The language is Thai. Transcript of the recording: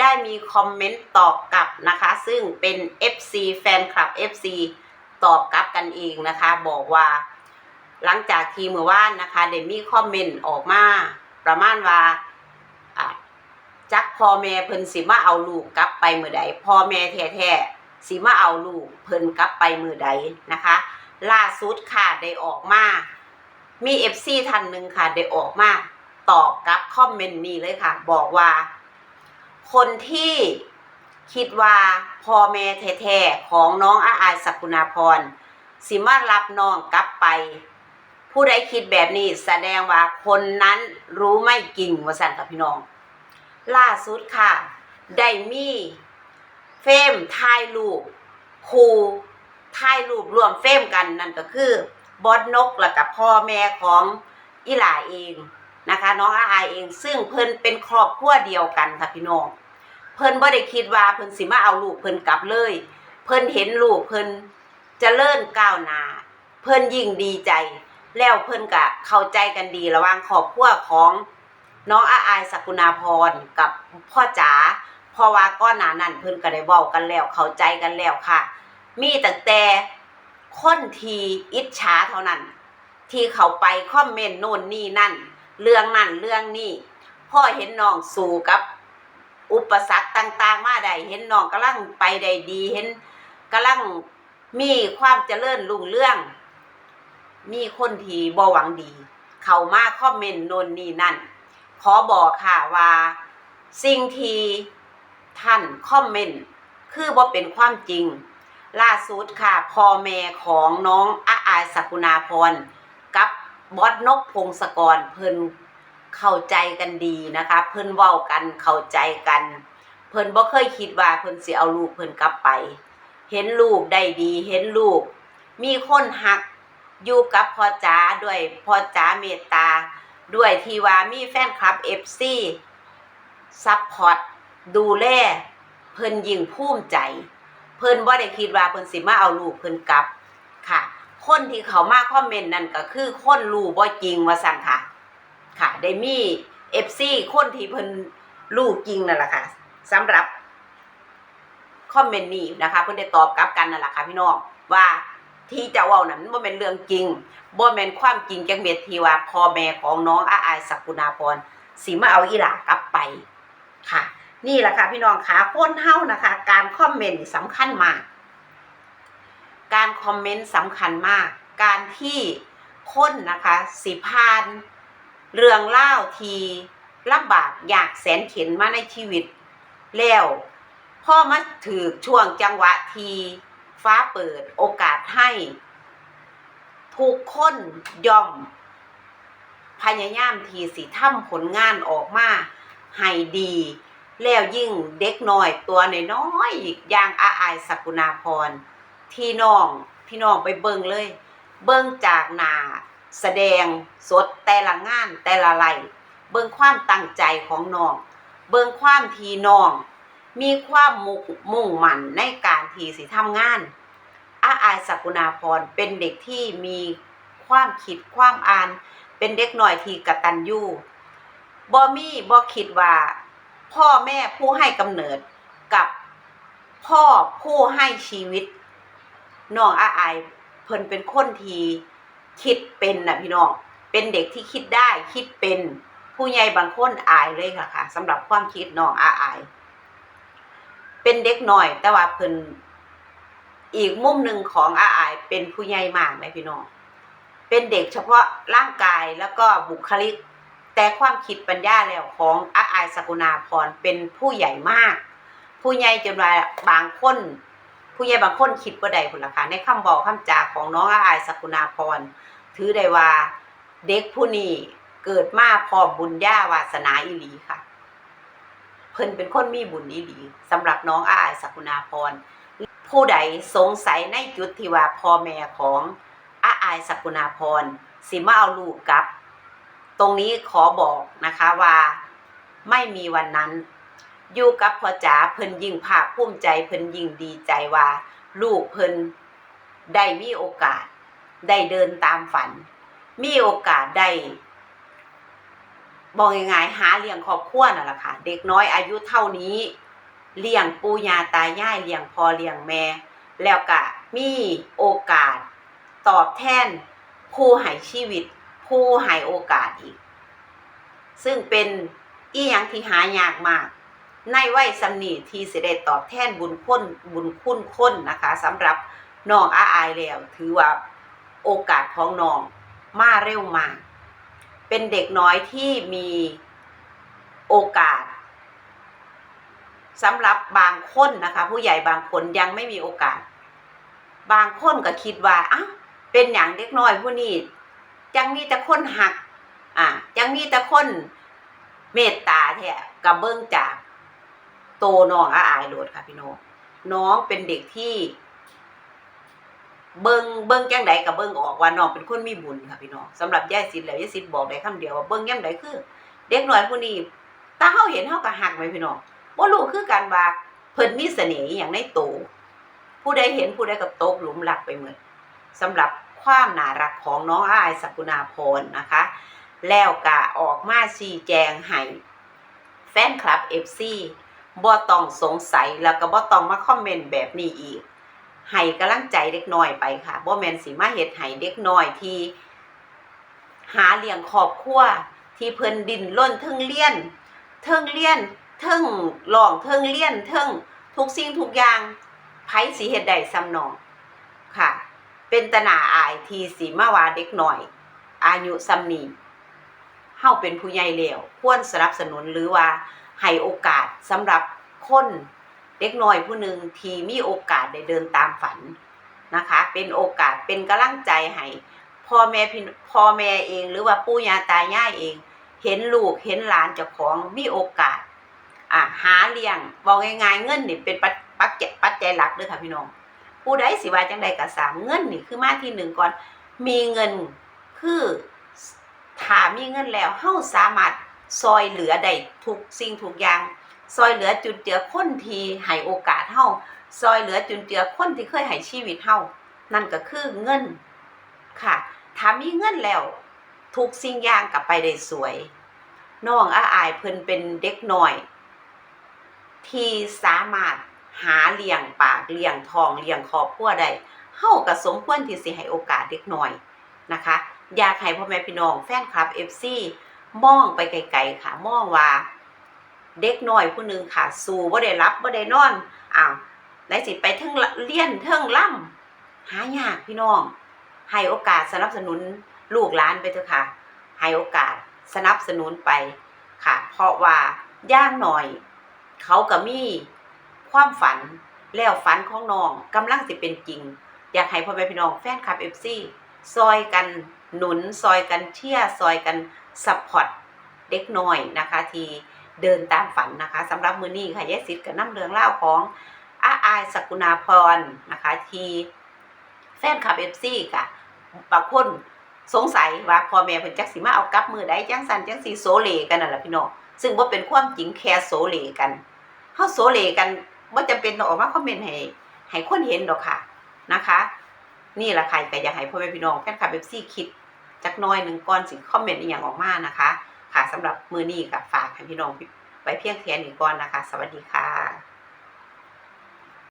ได้มีคอมเมนต์ตอบกลับนะคะ ซึ่งเป็น FC แฟนคลับ FC ตอบกลับกันเองนะคะ บอกว่า หลังจากทีเมื่อวานนะคะได้มีคอมเมนต์ออกมา ประมาณว่าจักพ่อแม่เพิ่นสิมาเอาลูกกลับไปมือใดพ่อแม่แท้ๆสิมาเอาลูกเพิ่นกลับไปมือใดนะคะ ล่าสุดค่ะได้ออกมา มีเอฟซีท่านหนึ่งค่ะได้ออกมาตอบกับคอมเมนต์นี้เลยค่ะ บอกว่า คนที่คิดว่าพ่อแม่แท้ๆของน้องอาอายสกุณาพรสิมารับน้องกลับไป ผู้ใดคิดแบบนี้แสดงว่าคนนั้นรู้ไม่จริงว่าสั่นกับพี่น้อง ล่าสุดค่ะ ได้มีเฟมถ่ายรูปครูถ่ายรูปรวมเฟมกันนั่นก็คือบอสนกและกับพ่อแม่ของอีหลาเอง นะคะน้องอาอายเองซึ่งเพิ่นเป็นครอบครัวเดียวกันค่ะพี่น้องเพิ่นบ่ได้คิดว่าเพิ่นสิมาเอาลูกเพิ่นกลับเลย เพิ่นเห็นลูกเพิ่นจะเจริญก้าวหน้าเพิ่นยิ่งดีใจ แล้วเพิ่นก็เข้าใจกันดีระหว่างครอบครัวของน้องอาอายสกุณาพรกับพ่อจ๋าเพราะว่าก้อนหนานั้นเพิ่นก็ได้เว้ากันแล้วเข้าใจกันแล้วค่ะ มีตั้งแต่คนที่อิจฉาเท่านั้น ที่เขาไปคอมเมนต์โน่นนี่นั่น เรื่องนั่นเรื่องนี้พ่อเห็นน้องสู่กับ อุปสรรคต่าง ๆ มาได้เห็นน้องกำลังไปได้ดี เห็นกำลังมีความเจริญรุ่งเรื่อง มีคนที่บ่หวังดี เข้ามาคอมเมนต์นนนี่นั่น ขอบอกค่ะว่าสิ่งที่ท่านคอมเมนต์คือบ่เป็นความจริง ล่าสุดค่ะพ่อแม่ของน้องอาอายสกุณาพร บอสนกพงศกรเพิ่นเข้าใจกันดีนะคะ เพิ่นเว้ากันเข้าใจกัน เพิ่นบ่เคยคิดว่าเพิ่นสิเอาลูกเพิ่นกลับไป เห็นลูกได้ดี เห็นลูก มีคนหักอยู่กับพ่อจ๋าด้วยพ่อจ๋าเมตตา ด้วยที่ว่ามีแฟนคลับ FC ซัพพอร์ตดูแลเพิ่นยิ่งภูมิใจ เพิ่นบ่ได้คิดว่าเพิ่นสิมาเอาลูกเพิ่นกลับค่ะ คนที่เขามาคอมเมนต์นั่นก็คือคนรู้บ่จริงว่าสั่นค่ะ ค่ะ ได้มี FC คนที่เพิ่นรู้จริงนั่นแหละค่ะสำหรับคอมเมนต์นี้นะคะ เพิ่นได้ตอบกลับกันนั่นแหละค่ะพี่น้องว่าที่เจะเว้านั้นบ่แม่นเรื่องจริงบ่แม่นความจริงจังเม็ดที่ว่าพ่อแม่ของน้องอาอายสักกุณาพรสิมาเอาอีหลากลับไปค่ะ นี่แหละค่ะพี่น้องค่ะคนเฮานะคะ การคอมเมนต์สำคัญมาก คอมเมนต์สำคัญมาก การที่คนนะคะสิพานเรื่องเล่าทีลำบากอยากแสนเข็นมาในชีวิต แล้วพ่อมาถือช่วงจังหวะทีฟ้าเปิดโอกาสให้ทุกคนย่อม พยายามทีสิทำผลงานออกมาให้ดี แล้วยิ่งเด็กน้อยตัวน้อยๆอีกอย่างอาอายสกุณาพร ที่น้องพี่น้องไปเบิ่งเลย เบิ่งจากหนาแสดงสดแต่ละงานแต่ละไลเบิ่งความตั้งใจของน้อง เบิ่งความทีน้อง มีความมุกมุ่งมั่นในการทีสิทำงานอาอายสกุณาพรเป็นเด็กที่มีความคิดความอ่าน เป็นเด็กหน่อยที่กตัญญูบ่มีบ่คิดว่า พ่อแม่ผู้ให้กำเนิดกับพ่อผู้ให้ชีวิต น้องอาอายเพิ่นเป็นคนที่คิดเป็นนะพี่น้อง เป็นเด็กที่คิดได้คิดเป็นผู้ใหญ่บางคนอายเลยค่ะค่ะสำหรับความคิดน้องอาอาย เป็นเด็กหน้อย แต่ว่าเพิ่นอีกมุมหนึ่งของอาอายเป็นผู้ใหญ่มากเลยพี่น้อง เป็นเด็กเฉพาะร่างกายแล้วก็บุคลิก แต่ความคิดปัญญาแล้วของอาอายสกุณาพรเป็นผู้ใหญ่มาก ผู้ใหญ่จนว่าบางคน ผู้ใหญ่บางคนคิดว่าใดคุณล่ะคะในคำบอกคำจาของน้องอาอายสกุณาพร ถือได้ว่าเด็กผู้นี้เกิดมาพร้อมบุญญาวาสนาอีหลีค่ะ เพิ่นเป็นคนมีบุญอีหลีสำหรับน้องอาอายสกุณาพร ผู้ใดสงสัยในจุดที่ว่าพ่อแม่ของอาอายสกุณาพรสิมาเอาลูกกับ ตรงนี้ขอบอกนะคะว่าไม่มีวันนั้น อยู่กับพ่อจ๋าเพิ่นยิ่งภาคภูมิใจเพิ่นยิ่งดีใจว่า ลูกเพิ่นได้มีโอกาส ได้เดินตามฝัน มีโอกาสได้บอกง่ายๆหาเลี้ยงครอบครัวนั่นแหละค่ะ เด็กน้อยอายุเท่านี้ เลี้ยงปู่ย่าตายายเลี้ยงพ่อเลี้ยงแม่ แล้วก็มีโอกาสตอบแทนผู้ให้ชีวิต ผู้ให้โอกาสอีก ซึ่งเป็นอีหยังที่หายากมาก ในวัยสำนีที่สิได้ตอบแทนบุญคุณบุญคุณคนนะคะสำหรับน้องอาอายแล้ว ถือว่าโอกาสของน้องมาเร็วมากเป็นเด็กน้อยที่มีโอกาสสำหรับบางคนนะคะ ผู้ใหญ่บางคนยังไม่มีโอกาส บางคนก็คิดว่าอ้าเป็นอย่างเด็กน้อยผู้นี้ยังมีแต่คนหักอะยังมีแต่คนเมตตาแท้กับเบิ้งจาก โตน้องอาอายโหลดค่ะพี่น้องน้องเป็นเด็กที่เบิ้งเบิ้งจังใดกับเบิ้งออกว่าน้องเป็นคนมีบุญค่ะพี่น้องสำหรับยายสิทธิ์แล้วยายสิทธิ์บอกได้คำเดียวว่าเบิ้งแยังใดคือ เด็กน้อยผู้นี้ตาเฮาเห็นเฮาก็หักไหมพี่น้องบ่รู้คือกันว่าเพิ่นมีเสน่ห์อย่างในโตผู้ใดเห็นผู้ใดก็ตกหลุมรักไปเหมดสำหรับความน่ารักของน้องอายสกุณาพรนะคะ แล้วก็ออกมาชี้แจงให้แฟนคลับ FC บ่ต้องสงสัยแล้วก็บ่ต้องมาคอมเมนต์แบบนี้อีกให้กำลังใจเด็กน้อยไปค่ะบ่แม่นสิมาเฮ็ดให้เด็กน้อยที่ หาเลี้ยงครอบครัวที่เพิ่นดินล้นเทิงเลี้ยนเทิงเลี้ยนเทิงหลองเทิงเลี้ยนเทิงทุกสิ่งทุกอย่างไผสิเฮ็ดได้ซ้ำนองค่ะ เป็นตนาอายที่สิมาว่าเด็กน้อย อายุซ้ำนี้เฮาเป็นผู้ใหญ่แล้วควรสนับสนุนหรือว่า ให้โอกาสสำหรับคนเด็กน้อยผู้หนึ่งที่มีโอกาสได้เดินตามฝันนะคะ เป็นโอกาสเป็นกำลังใจให้พ่อแม่พี่พ่อแม่เองหรือว่าปู่ย่าตายายเอง เห็นลูกเห็นหลานเจ้าของมีโอกาสอะหาเลี้ยงบอกง่ายๆเงินนี่เป็นปัจปัจปัจจัยหลักเด้อค่ะพี่น้องผู้ใดสิว่าจังใดก็สามเงินนี่คือมาที่หนึ่งก่อน มีเงินคือถ้ามีเงินแล้วเฮาสามารถ ซอยเหลือได้ทุกสิ่งทุกอย่าง ซอยเหลือจุนเจือคนที่ให้โอกาสเฮาซอยเหลือจุนเจือคนที่เคยให้ชีวิตเฮานั่นก็คือเงินค่ะถ้ามีเงินแล้ว ทุกสิ่งอย่างกลับไปได้สวยน้องอาอายเพิ่นเป็นเด็กหน้อย ที่สามารถหาเลี้ยงปากเลี้ยงทองเลี้ยงครอบครัวได้เฮาก็สมควรที่สิให้โอกาสเด็กหน้อยนะคะ อยากให้พ่อแม่พี่น้องแฟนคลับ FC มองไปไกลๆค่ะ มองว่า เด็กน้อยผู้หนึ่งค่ะ สู่บ่ได้รับบ่ได้นอนอ้าวได้สิไปเทิงเรียนเทิงล่ำหายากพี่น้อง ให้โอกาสสนับสนุนลูกหลานไปเถอะค่ะ ให้โอกาสสนับสนุนไปค่ะ เพราะว่าย่างหน่อย เขาก็มีความฝันแล้วฝันของน้องกำลังสิเป็นจริง อยากให้พ่อแม่พี่น้องแฟนคลับเอฟซีซอยกันหนุนซอยกันเชียร์ซอยกัน ซัพพอร์ตเด็กน้อยนะคะ ที่เดินตามฝันนะคะสำหรับมือนี้ค่ะยายสิทธิ์กับน้ำเรืองเล่าของอาอายสกุณาพรนะคะ ที่แฟนคลับเอฟซีค่ะบางคนสงสัยว่าพ่อแม่เพิ่นจักสิมาเอากลับมือใดจังสันจังสีโซเลกันนั่นแหละพี่น้องซึ่งบ่าเป็นความจริงแค่โซเลกันเฮาโซเลกันบ่าจำเป็นต้องออกมาคอมเมนต์ให้ให้คนเห็นดอกค่ะนะคะ นี่แหละค่ะก็อยากให้พ่อแม่พี่น้องแฟนคลับ FC คิด จักน้อยหนึ่งก่อนสิคอมเมนต์อีหยังออกมานะคะ ค่ะสำหรับมือนี้กับฝากให้พี่น้องไว้เพียงแค่นี้ก่อนนะคะ สวัสดีค่ะ